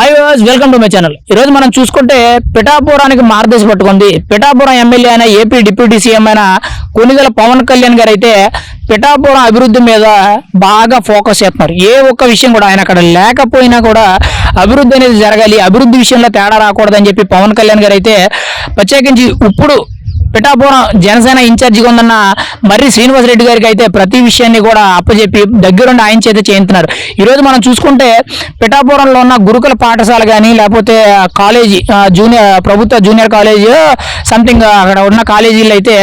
Hi welcome to my channel ఈ రోజు మనం చూసుకుంటే పిఠాపురానికి మార్గదర్శి పట్టుకుంది. పిఠాపురం ఎమ్మెల్యే అయిన ఏపీ డిప్యూటీ సీఎం అయిన కొనిదల పవన్ కళ్యాణ్ గారు అయితే పిఠాపురం అభివృద్ధి మీద బాగా ఫోకస్ చేస్తున్నారు. ఏ ఒక్క విషయం కూడా ఆయన అక్కడ లేకపోయినా కూడా అభివృద్ధి అనేది జరగాలి అభివృద్ధి విషయంలో తేడా రాకూడదని చెప్పి పవన్ కళ్యాణ్ గారు అయితే ప్రత్యేకించి ఇప్పుడు పిఠాపురం జనసేన ఇన్ఛార్జిగా ఉందన్న మర్రి శ్రీనివాసరెడ్డి గారికి అయితే ప్రతి విషయాన్ని కూడా అప్పచెప్పి దగ్గరుండి ఆయన చేత చేయించున్నారు ఈరోజు మనం చూసుకుంటే పిఠాపురంలో ఉన్న గురుకుల పాఠశాల కానీ లేకపోతే కాలేజీ జూనియర్ ప్రభుత్వ జూనియర్ కాలేజీ సంథింగ్ అక్కడ ఉన్న కాలేజీలు అయితే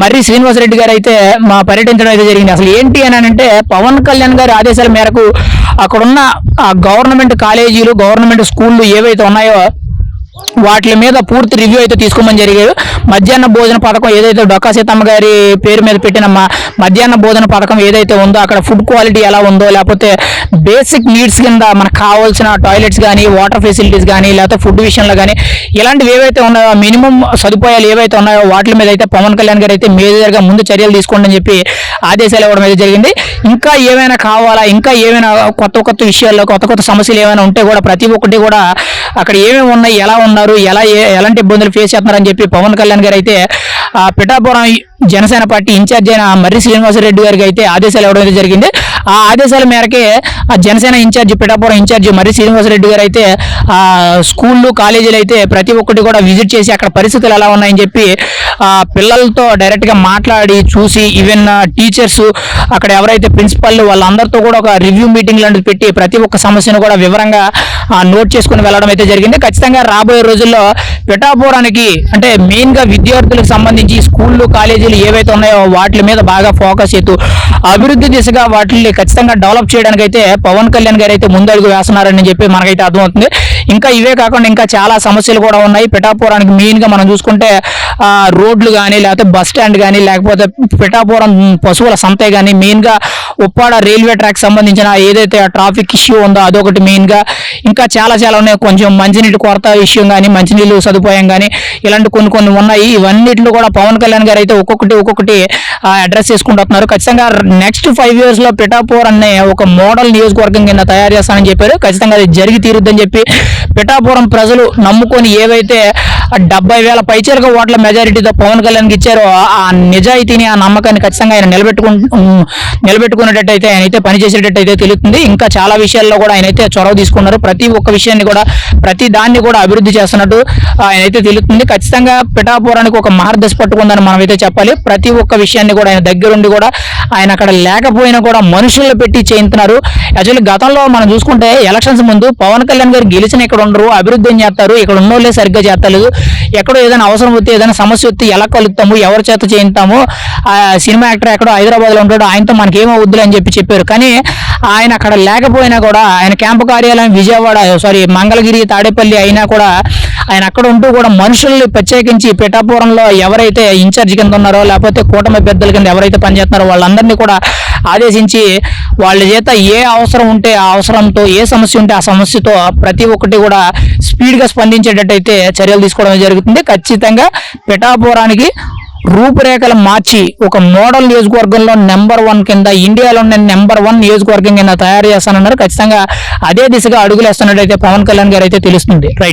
మర్రి శ్రీనివాసరెడ్డి గారు అయితే మా పర్యటించడం అయితే జరిగింది. అసలు ఏంటి అని అంటే పవన్ కళ్యాణ్ గారి ఆదేశాల మేరకు అక్కడున్న ఆ గవర్నమెంట్ కాలేజీలు గవర్నమెంట్ స్కూళ్ళు ఏవైతే ఉన్నాయో వాటి మీద పూర్తి రివ్యూ అయితే తీసుకోమని జరిగారు. మధ్యాహ్న భోజన పథకం ఏదైతే డొక్కా సీతమ్మ గారి పేరు మీద పెట్టిన మధ్యాహ్న భోజన పథకం ఏదైతే ఉందో అక్కడ ఫుడ్ క్వాలిటీ ఎలా ఉందో లేకపోతే బేసిక్ నీడ్స్ కింద మనకు కావాల్సిన టాయిలెట్స్ కానీ వాటర్ ఫెసిలిటీస్ కానీ లేకపోతే ఫుడ్ విషయంలో కానీ ఇలాంటివి ఏవైతే ఉన్నాయో మినిమం సదుపాయాలు ఏవైతే ఉన్నాయో వాటి మీద అయితే పవన్ కళ్యాణ్ గారు అయితే మేజర్గా ముందు చర్యలు తీసుకోండి అని చెప్పి ఆదేశాలు ఇవ్వడం అయితే జరిగింది. ఇంకా ఏమైనా కావాలా ఇంకా ఏమైనా కొత్త కొత్త విషయాల్లో కొత్త కొత్త సమస్యలు ఏమైనా ఉంటే కూడా ప్రతి ఒక్కటి కూడా అక్కడ ఏమేమి ఉన్నాయి ఎలా ఉన్నారు ఎలా ఎలాంటి ఇబ్బందులు ఫేస్ చేస్తున్నారని చెప్పి పవన్ కళ్యాణ్ గారు అయితే పిఠాపురం జనసేన పార్టీ ఇన్ఛార్జ్ అయిన మర్రి శ్రీనివాసరెడ్డి గారికి అయితే ఆదేశాలు ఇవ్వడం అయితే జరిగింది. ఆ ఆదేశాల మేరకే ఆ జనసేన ఇన్ఛార్జ్ పిఠాపురం ఇన్ఛార్జ్ మర్రి శ్రీనివాసరెడ్డి గారు అయితే ఆ స్కూళ్ళు కాలేజీలు అయితే ప్రతి ఒక్కటి కూడా విజిట్ చేసి అక్కడ పరిస్థితులు ఎలా ఉన్నాయని చెప్పి ఆ పిల్లలతో డైరెక్ట్గా మాట్లాడి చూసి ఈవెన్ టీచర్స్ అక్కడ ఎవరైతే ప్రిన్సిపల్ వాళ్ళందరితో కూడా ఒక రివ్యూ మీటింగ్ లాంటిది పెట్టి ప్రతి ఒక్క సమస్యను కూడా వివరంగా నోట్ చేసుకుని వెళ్ళడం అయితే జరిగింది. ఖచ్చితంగా రాబోయే రోజుల్లో పిఠాపురానికి అంటే మెయిన్గా విద్యార్థులకు సంబంధించి స్కూళ్ళు కాలేజీలు ఏవైతే ఉన్నాయో వాటి మీద బాగా ఫోకస్ చేస్తూ అభివృద్ధి దిశగా వాటిని ఖచ్చితంగా డెవలప్ చేయడానికి అయితే పవన్ కళ్యాణ్ గారు అయితే ముందడుగు వేస్తున్నారని చెప్పి మనకైతే అర్థమవుతుంది. ఇంకా ఇవే కాకుండా ఇంకా చాలా సమస్యలు కూడా ఉన్నాయి. పిఠాపురానికి మెయిన్గా మనం చూసుకుంటే ఆ, రోడ్లు కానీ లేకపోతే బస్ స్టాండ్ కానీ లేకపోతే పిఠాపురం పశువుల సంతే కానీ మెయిన్గా ఉప్పాడ రైల్వే ట్రాక్ సంబంధించిన ఏదైతే ట్రాఫిక్ ఇష్యూ ఉందో అదొకటి మెయిన్గా ఇంకా చాలా చాలా ఉన్నాయి. కొంచెం మంచినీటి కొరత విషయం కానీ మంచినీళ్ళు సదుపాయం కానీ ఇలాంటి కొన్ని కొన్ని ఉన్నాయి. ఇవన్నిటిలో కూడా పవన్ కళ్యాణ్ గారు అయితే ఒక్కొక్కటి ఒక్కొక్కటి అడ్రస్ చేసుకుంటున్నారు ఖచ్చితంగా నెక్స్ట్ ఫైవ్ ఇయర్స్లో పిఠాపూర్ అనే ఒక మోడల్ నియోజకవర్గం కింద తయారు చేస్తానని చెప్పారు. ఖచ్చితంగా అది జరిగి తీరుద్దని చెప్పి పిఠాపురం ప్రజలు నమ్ముకొని ఏవైతే డెబ్బై వేల పైచేరుక ఓట్ల మెజారిటీతో పవన్ కళ్యాణ్కి ఇచ్చారో ఆ- నిజాయితీని ఆ నమ్మకాన్ని ఖచ్చితంగా ఆయన నిలబెట్టుకు నిలబెట్టుకునేటట్టు అయితే ఆయన అయితే పనిచేసేటట్టయితే తెలుస్తుంది. ఇంకా చాలా విషయాల్లో కూడా ఆయన అయితే చొరవ తీసుకున్నారు. ప్రతి ఒక్క విషయాన్ని కూడా ప్రతి దాన్ని కూడా అభివృద్ధి చేస్తున్నట్టు ఆయన అయితే తెలుస్తుంది. ఖచ్చితంగా పిఠాపురానికి ఒక మార్గదర్శి పట్టుకుందని మనం అయితే చెప్పాలి. ప్రతి ఒక్క విషయాన్ని కూడా ఆయన దగ్గరుండి కూడా ఆయన అక్కడ లేకపోయినా కూడా మనుషులను పెట్టి చేయించున్నారు యాక్చువల్లీ గతంలో మనం చూసుకుంటే ఎలక్షన్స్ ముందు పవన్ కళ్యాణ్ గారు గెలిచిన ఇక్కడ ఉండరు అభివృద్ధి ఏం చేస్తారు ఇక్కడ ఉన్నోళ్ళే సరిగ్గా చేస్తలేదు. ఎక్కడో ఏదైనా అవసరం వస్తే ఏదైనా సమస్య వస్తే ఎలా కలుగుతాము ఎవరి చేత చేయించుతాము? ఆ సినిమా యాక్టర్ ఎక్కడో హైదరాబాద్లో ఉంటాడు. ఆయనతో మనకి ఏమవుతుంది వద్దులు అని చెప్పి చెప్పారు. కానీ ఆయన అక్కడ లేకపోయినా కూడా ఆయన క్యాంపు కార్యాలయం విజయవాడ సారీ మంగళగిరి తాడేపల్లి అయినా కూడా ఆయన అక్కడ ఉంటూ కూడా మనుషుల్ని ప్రత్యేకించి పిఠాపురంలో ఎవరైతే ఇన్ఛార్జ్ కింద ఉన్నారో లేకపోతే కూటమి పెద్దల కింద ఎవరైతే పనిచేస్తున్నారో వాళ్ళందరినీ కూడా ఆదేశించి వాళ్ళ చేత ఏ అవసరం ఉంటే ఆ అవసరంతో ఏ సమస్య ఉంటే ఆ సమస్యతో ప్రతి ఒక్కటి కూడా స్పీడ్గా స్పందించేటట్టయితే చర్యలు తీసుకోవడం జరుగుతుంది. ఖచ్చితంగా పిఠాపురానికి రూపురేఖలు మార్చి ఒక మోడల్ నియోజకవర్గంలో నెంబర్ వన్ కింద ఇండియాలో నేను నెంబర్ వన్ నియోజకవర్గం కింద తయారు చేస్తానన్నారు. ఖచ్చితంగా అదే దిశగా అడుగులు వేస్తున్నట్టయితే పవన్ కళ్యాణ్ గారు అయితే తెలుస్తుంది. రైట్